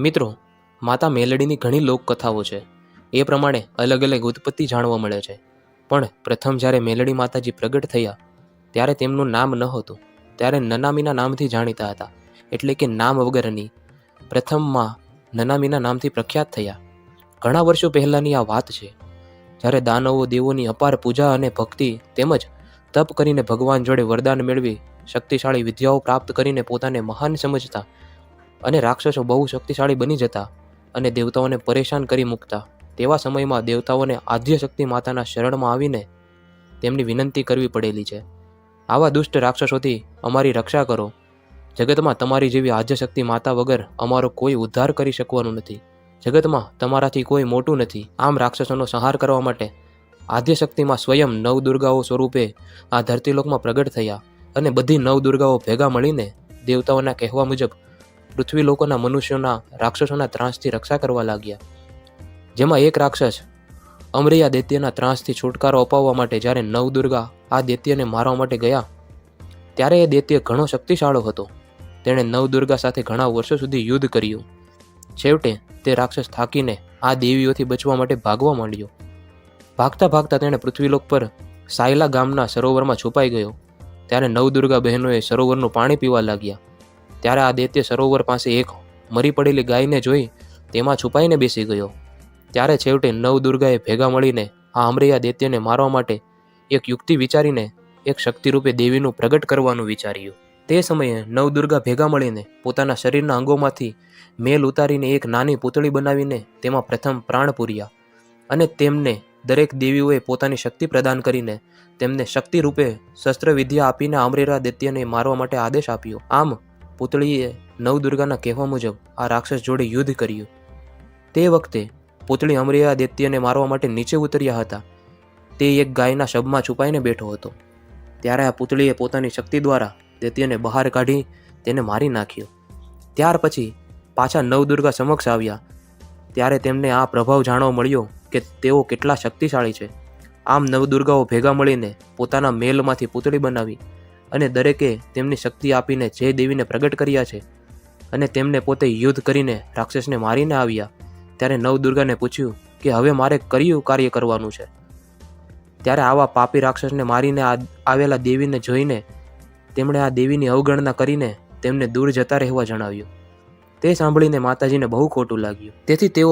મિત્રો, માતા મેલડીની ઘણી લોકકથાઓ છે. એ પ્રમાણે અલગ અલગ ઉત્પત્તિ જાણવા મળે છે. પણ પ્રથમ જ્યારે મેલડી માતાજી પ્રગટ થયા, ત્યારે તેમનું નામ ન હતું. ત્યારે નનામીના નામથી જાણીતા હતા. એટલે કે નામ વગરની પ્રથમમાં નનામીના નામથી પ્રખ્યાત થયા. ઘણા વર્ષો પહેલાંની આ વાત છે. જ્યારે દાનવો દેવોની અપાર પૂજા અને ભક્તિ તેમજ તપ કરીને ભગવાન જોડે વરદાન મેળવી શક્તિશાળી વિદ્યાઓ પ્રાપ્ત કરીને પોતાને મહાન સમજતા અને રાક્ષસો બહુ શક્તિશાળી બની જતા અને દેવતાઓને પરેશાન કરી મૂકતા. તેવા સમયમાં દેવતાઓને આદ્ય શક્તિ માતાના શરણમાં આવીને તેમની વિનંતી કરવી પડેલી છે. આવા દુષ્ટ રાક્ષસોથી અમારી રક્ષા કરો. જગતમાં તમારી જેવી આદ્ય શક્તિ માતા વગર અમારો કોઈ ઉદ્ધાર કરી શકવાનું નથી. જગતમાં તમારાથી કોઈ મોટું નથી. આમ રાક્ષસોનો સંહાર કરવા માટે આદ્ય શક્તિમાં સ્વયં નવ દુર્ગાઓ સ્વરૂપે આ ધરતીલોકમાં પ્રગટ થયા અને બધી નવ દુર્ગાઓ ભેગા મળીને દેવતાઓના કહેવા મુજબ પૃથ્વી લોકોના મનુષ્યોના રાક્ષસોના ત્રાસથી રક્ષા કરવા લાગ્યા. જેમાં એક રાક્ષસ અમરૈયા દૈત્યના ત્રાસથી છુટકારો અપાવવા માટે જ્યારે નવ દુર્ગા આ દૈત્યને મારવા માટે ગયા, ત્યારે એ દૈત્ય ઘણો શક્તિશાળો હતો. તેણે નવ દુર્ગા સાથે ઘણા વર્ષો સુધી યુદ્ધ કર્યું. છેવટે તે રાક્ષસ થાકીને આ દેવીઓથી બચવા માટે ભાગવા માંડ્યો. ભાગતા ભાગતા તેણે પૃથ્વીલોક પર સાયલા ગામના સરોવરમાં છુપાઈ ગયો. ત્યારે નવદુર્ગા બહેનોએ સરોવરનું પાણી પીવા લાગ્યા. ત્યારે આ દૈત્ય સરોવર પાસે એક મરી પડેલી ગાયને જોઈ તેમાં છુપાઈને બેસી ગયો. ત્યારે છેવટે નવદુર્ગાએ ભેગા મળીને આ અમરૈયા દૈત્યને મારવા માટે એક યુક્તિ વિચારીને એક શક્તિરૂપે દેવીનું પ્રગટ કરવાનું વિચાર્યું. તે સમયે નવદુર્ગા ભેગા મળીને પોતાના શરીરના અંગોમાંથી મેલ ઉતારીને એક નાની પૂતળી બનાવીને તેમાં પ્રથમ પ્રાણ પૂર્યા અને તેમને દરેક દેવીઓએ પોતાની શક્તિ પ્રદાન કરીને તેમને શક્તિ રૂપે શસ્ત્રવિદ્યા આપીને અમરેરા દૈત્યને મારવા માટે આદેશ આપ્યો. આમ પૂતળીએ નવદુર્ગાના કહેવા મુજબ આ રાક્ષસ જોડે યુદ્ધ કર્યું. તે વખતે પૂતળી અમરેરા દૈત્યને મારવા માટે નીચે ઉતર્યા હતા. તે એક ગાયના શબમાં છુપાઈને બેઠો હતો. ત્યારે આ પૂતળીએ પોતાની શક્તિ દ્વારા દૈત્યને બહાર કાઢી તેને મારી નાખ્યો. ત્યાર પછી પાછા નવદુર્ગા સમક્ષ આવ્યા. ત્યારે તેમને આ પ્રભાવ જાણવા મળ્યો કે તેઓ કેટલા શક્તિશાળી છે. આમ નવદુર્ગાઓ ભેગા મળીને પોતાના મેલમાંથી પૂતળી બનાવી અને દરેકે તેમની શક્તિ આપીને જે દેવીને પ્રગટ કર્યા છે અને તેમને પોતે યુદ્ધ કરીને રાક્ષસને મારીને આવ્યા, ત્યારે નવદુર્ગાને પૂછ્યું કે હવે મારે કયું કાર્ય કરવાનું છે? ત્યારે આવા પાપી રાક્ષસને મારીને આવેલા દેવીને જોઈને તેમણે આ દેવીની અવગણના કરીને તેમને દૂર જતા રહેવા જણાવ્યું. તે સાંભળીને માતાજીને બહુ ખોટું લાગ્યું. તેથી તેઓ